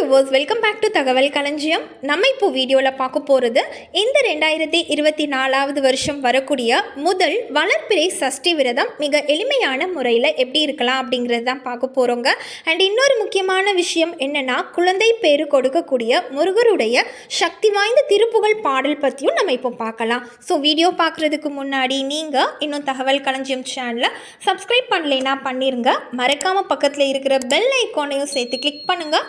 Viewers welcome back to தகவல் களஞ்சியம் நம்ம இப்போ வீடியோவில் பார்க்க போகிறது இந்த ரெண்டாயிரத்தி இருபத்தி நாலாவது வருஷம் வரக்கூடிய முதல் வளர்ப்பிறை சஷ்டி விரதம் மிக எளிமையான முறையில் எப்படி இருக்கலாம் அப்படிங்கிறது தான் பார்க்க போகிறோங்க அண்ட் இன்னொரு முக்கியமான விஷயம் என்னென்னா குழந்தை பேரு கொடுக்கக்கூடிய முருகருடைய சக்தி வாய்ந்த திருப்புகழ் பாடல் பற்றியும் நம்ம இப்போ பார்க்கலாம். ஸோ வீடியோ பார்க்குறதுக்கு முன்னாடி நீங்கள் இன்னும் தகவல் களஞ்சியம் சேனலை சப்ஸ்கிரைப் பண்ணலைன்னா பண்ணிருங்க. மறக்காமல் பக்கத்தில் இருக்கிற பெல் ஐக்கானையும் சேர்த்து கிளிக் பண்ணுங்கள்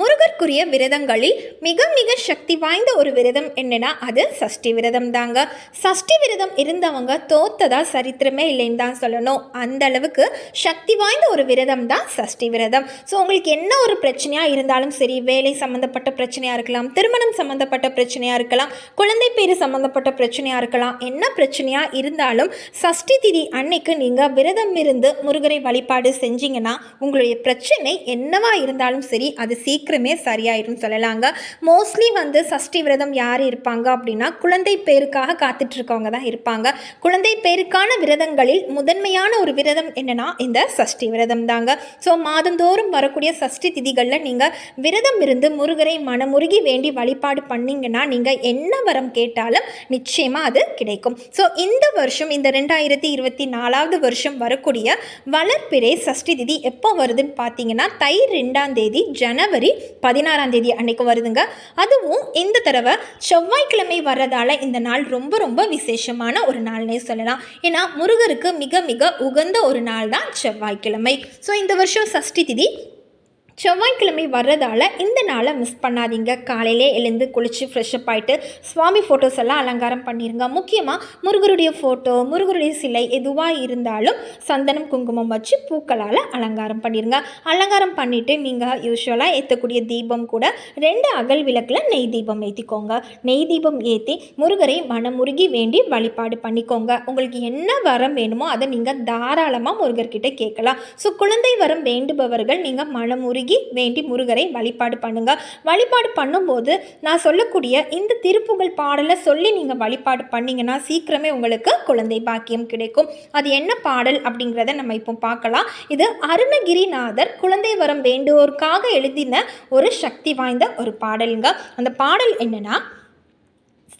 முருகருக்குரிய விரதங்களில் மிக மிக சக்தி வாய்ந்த ஒரு விரதம் என்னன்னா அது சஷ்டி விரதம் தாங்க. சஷ்டி விரதம் இருந்தவங்க தோத்ததா சரித்திரமே இல்லைன்னு தான் சொல்லணும். அந்த அளவுக்கு சக்தி வாய்ந்த ஒரு விரதம் தான் சஷ்டி விரதம். ஸோ உங்களுக்கு என்ன ஒரு பிரச்சனையாக இருந்தாலும் சரி வேலை சம்மந்தப்பட்ட பிரச்சனையாக இருக்கலாம் திருமணம் சம்மந்தப்பட்ட பிரச்சனையாக இருக்கலாம் குழந்தை பேரு சம்மந்தப்பட்ட பிரச்சனையாக இருக்கலாம் என்ன பிரச்சனையாக இருந்தாலும் சஷ்டி திதி அன்னைக்கு நீங்கள் விரதம் இருந்து முருகரை வழிபாடு செஞ்சீங்கன்னா உங்களுடைய பிரச்சனை என்னவா இருந்தாலும் சரி அது சீக்கிரம் சீக்கிரமே சரியாயிடும் சொல்லலாங்க. மோஸ்ட்லி வந்து சஷ்டி விரதம் யார் இருப்பாங்க அப்படின்னா குழந்தை பேருக்காக காத்துட்ருக்கவங்க தான் இருப்பாங்க. குழந்தை பேருக்கான விரதங்களில் முதன்மையான ஒரு விரதம் என்னன்னா இந்த சஷ்டி விரதம் தாங்க. ஸோ மாதந்தோறும் வரக்கூடிய சஷ்டி திதிகளில் நீங்கள் விரதம் இருந்து முருகரை மனமுருகி வேண்டி வழிபாடு பண்ணிங்கன்னா நீங்கள் என்ன வரம் கேட்டாலும் நிச்சயமாக அது கிடைக்கும். ஸோ இந்த வருஷம் இந்த ரெண்டாயிரத்தி இருபத்தி நாலாவது வருஷம் வரக்கூடிய வளர்ப்பிறை சஷ்டி திதி எப்போ வருதுன்னு பார்த்தீங்கன்னா தை ரெண்டாம் தேதி ஜனவரி பதினாறாம் தேதி அன்னைக்கு வருதுங்க. அதுவும் இந்த தடவை செவ்வாய்க்கிழமை வர்றதால இந்த நாள் ரொம்ப ரொம்ப விசேஷமான ஒரு நாள்னே சொல்லலாம். ஏன்னா முருகருக்கு மிக மிக உகந்த ஒரு நாள் தான் செவ்வாய்க்கிழமை. ஸோ இந்த வருஷம் சஷ்டி திதி செவ்வாய்க்கிழமை வர்றதால இந்த நாளை மிஸ் பண்ணாதீங்க. காலையிலே எழுந்து குளித்து ஃப்ரெஷ்அப் ஆகிட்டு சுவாமி ஃபோட்டோஸ் எல்லாம் அலங்காரம் பண்ணிடுங்க முக்கியமாக முருகருடைய ஃபோட்டோ முருகருடைய சிலை எதுவாக இருந்தாலும் சந்தனம் குங்குமம் வச்சு பூக்களால் அலங்காரம் பண்ணிடுங்க அலங்காரம் பண்ணிவிட்டு நீங்கள் யூஸ்வலாக ஏற்றக்கூடிய தீபம் கூட ரெண்டு அகல் விளக்கில் நெய் தீபம் ஏற்றிக்கோங்க நெய் தீபம் ஏற்றி முருகரை மனமுருகி வேண்டி வழிபாடு பண்ணிக்கோங்க. உங்களுக்கு என்ன வரம் வேணுமோ அதை நீங்கள் தாராளமாக முருகர்கிட்ட கேட்கலாம். ஸோ குழந்தை வரம் வேண்டுபவர்கள் நீங்கள் மனமுருகி அணுகி வேண்டி முருகரை வழிபாடு பண்ணுங்க. வழிபாடு பண்ணும்போது நான் சொல்லக்கூடிய இந்த திருப்புகழ் பாடலை சொல்லி நீங்கள் வழிபாடு பண்ணிங்கன்னா சீக்கிரமே உங்களுக்கு குழந்தை பாக்கியம் கிடைக்கும். அது என்ன பாடல் அப்படிங்கிறத நம்ம இப்போ பார்க்கலாம். இது அருணகிரிநாதர் குழந்தை வரம் வேண்டுவோருக்காக எழுதின ஒரு சக்தி வாய்ந்த ஒரு பாடலுங்க. அந்த பாடல் என்னென்னா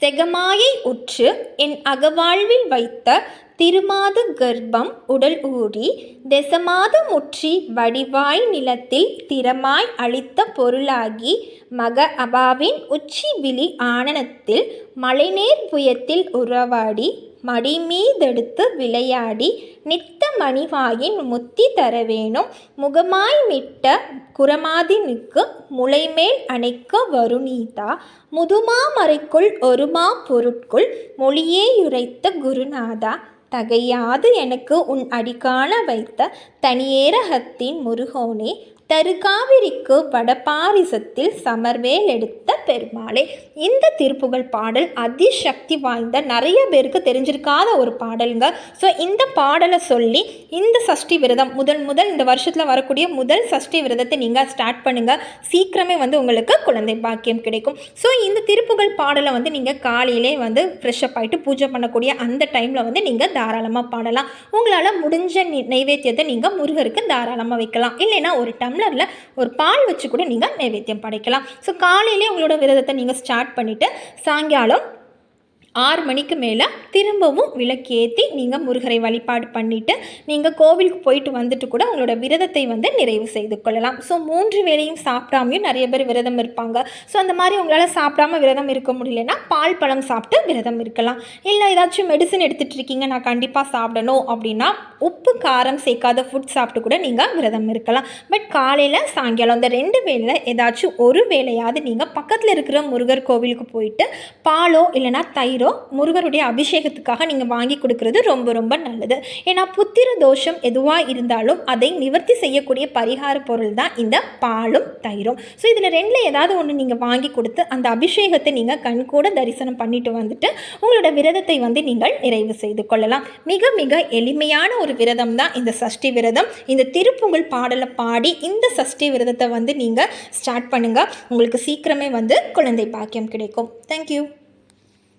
செகமாயை உற்று என் அகவாழ்வில் வைத்த திருமாத கர்ப்பம் உடல் ஊறி தசமாத முற்றி வடிவாய் நிலத்தில் திறமாய் அளித்த பொருளாகி மக அபாவின் உச்சி விழி ஆனனத்தில் மழைநீர் புயத்தில் உறவாடி மடிமீதெடுத்து விளையாடி நித்த மணிவாயின் முத்தி தரவேணும் முகமாய் மிட்ட குரமாதினுக்கு முளைமேல் அணைக்க வருணீதா முதுமா மறைக்குள் ஒருமா பொருட்குள் மொழியே யுரைத்த குருநாதா. தகையாது எனக்கு உன் அடிக்காண வைத்த தனியேரகத்தின் முருகோனே. தருகாவிரிக்கு வடபாரிசத்தில் சமர்வேல் எடுத்த பெருமாளே. இந்த திருப்புகழ் பாடல் அதிசக்தி வாய்ந்த நிறைய பேருக்கு தெரிஞ்சிருக்காத ஒரு பாடலுங்க. ஸோ இந்த பாடலை சொல்லி இந்த சஷ்டி விரதம் முதல் முதல் இந்த வருஷத்தில் வரக்கூடிய முதல் சஷ்டி விரதத்தை நீங்கள் ஸ்டார்ட் பண்ணுங்கள் சீக்கிரமே வந்து உங்களுக்கு குழந்தை பாக்கியம் கிடைக்கும். ஸோ இந்த திருப்புகழ் பாடலை வந்து நீங்கள் காலையிலே வந்து ஃப்ரெஷ்அப் ஆகிட்டு பூஜை பண்ணக்கூடிய அந்த டைமில் வந்து நீங்கள் தாராளமாக பாடலாம். உங்களால் முடிஞ்ச நைவேத்தியத்தை நீங்கள் முருகருக்கு தாராளமாக வைக்கலாம். இல்லைன்னா ஒரு டம் டம்ளரில் ஒரு பால் வச்சு கூட நீங்கள் நைவேத்தியம் படைக்கலாம். ஸோ காலையிலே உங்களோட விரதத்தை நீங்கள் ஸ்டார்ட் பண்ணிவிட்டு சாயங்காலம் ஆறு மணிக்கு மேலே திரும்பவும் விளக்கேற்றி நீங்கள் முருகரை வழிபாடு பண்ணிவிட்டு நீங்கள் கோவிலுக்கு போயிட்டு வந்துட்டு கூட உங்களோட விரதத்தை வந்து நிறைவு செய்து கொள்ளலாம். ஸோ மூன்று வேளையும் சாப்பிடாமையும் நிறைய பேர் விரதம் இருப்பாங்க. ஸோ அந்த மாதிரி உங்களால் சாப்பிடாம விரதம் இருக்க முடியலன்னா பால் பழம் சாப்பிட்டு விரதம் இருக்கலாம். இல்லை ஏதாச்சும் மெடிசன் எடுத்துகிட்டு இருக்கீங்க நான் கண்டிப்பாக சாப்பிடணும் அப்படின்னா உப்பு காரம் சேர்க்காத ஃபுட் சாப்பிட்டு கூட நீங்கள் விரதம் இருக்கலாம். பட் காலையில் சாயங்காலம் அந்த ரெண்டு வேளையில் ஏதாச்சும் ஒரு வேளையாவது நீங்கள் பக்கத்தில் இருக்கிற முருகர் கோவிலுக்கு போயிட்டு பாலோ இல்லைனா தயிரோ கொடுக்குறதோ முருகருடைய அபிஷேகத்துக்காக நீங்கள் வாங்கி கொடுக்குறது ரொம்ப ரொம்ப நல்லது. ஏன்னா புத்திர தோஷம் எதுவாக இருந்தாலும் அதை நிவர்த்தி செய்யக்கூடிய பரிகார பொருள் தான் இந்த பாலும் தயிரும். ஸோ இதில் ரெண்டில் ஏதாவது ஒன்று நீங்கள் வாங்கி கொடுத்து அந்த அபிஷேகத்தை நீங்கள் கண்கூட தரிசனம் பண்ணிட்டு வந்துட்டு உங்களோட விரதத்தை வந்து நீங்கள் நிறைவு செய்து கொள்ளலாம். மிக மிக எளிமையான ஒரு விரதம் தான் இந்த சஷ்டி விரதம். இந்த திருப்புங்கல் பாடலை பாடி இந்த சஷ்டி விரதத்தை வந்து நீங்கள் ஸ்டார்ட் பண்ணுங்கள் உங்களுக்கு சீக்கிரமே வந்து குழந்தை பாக்கியம் கிடைக்கும். தேங்க்யூ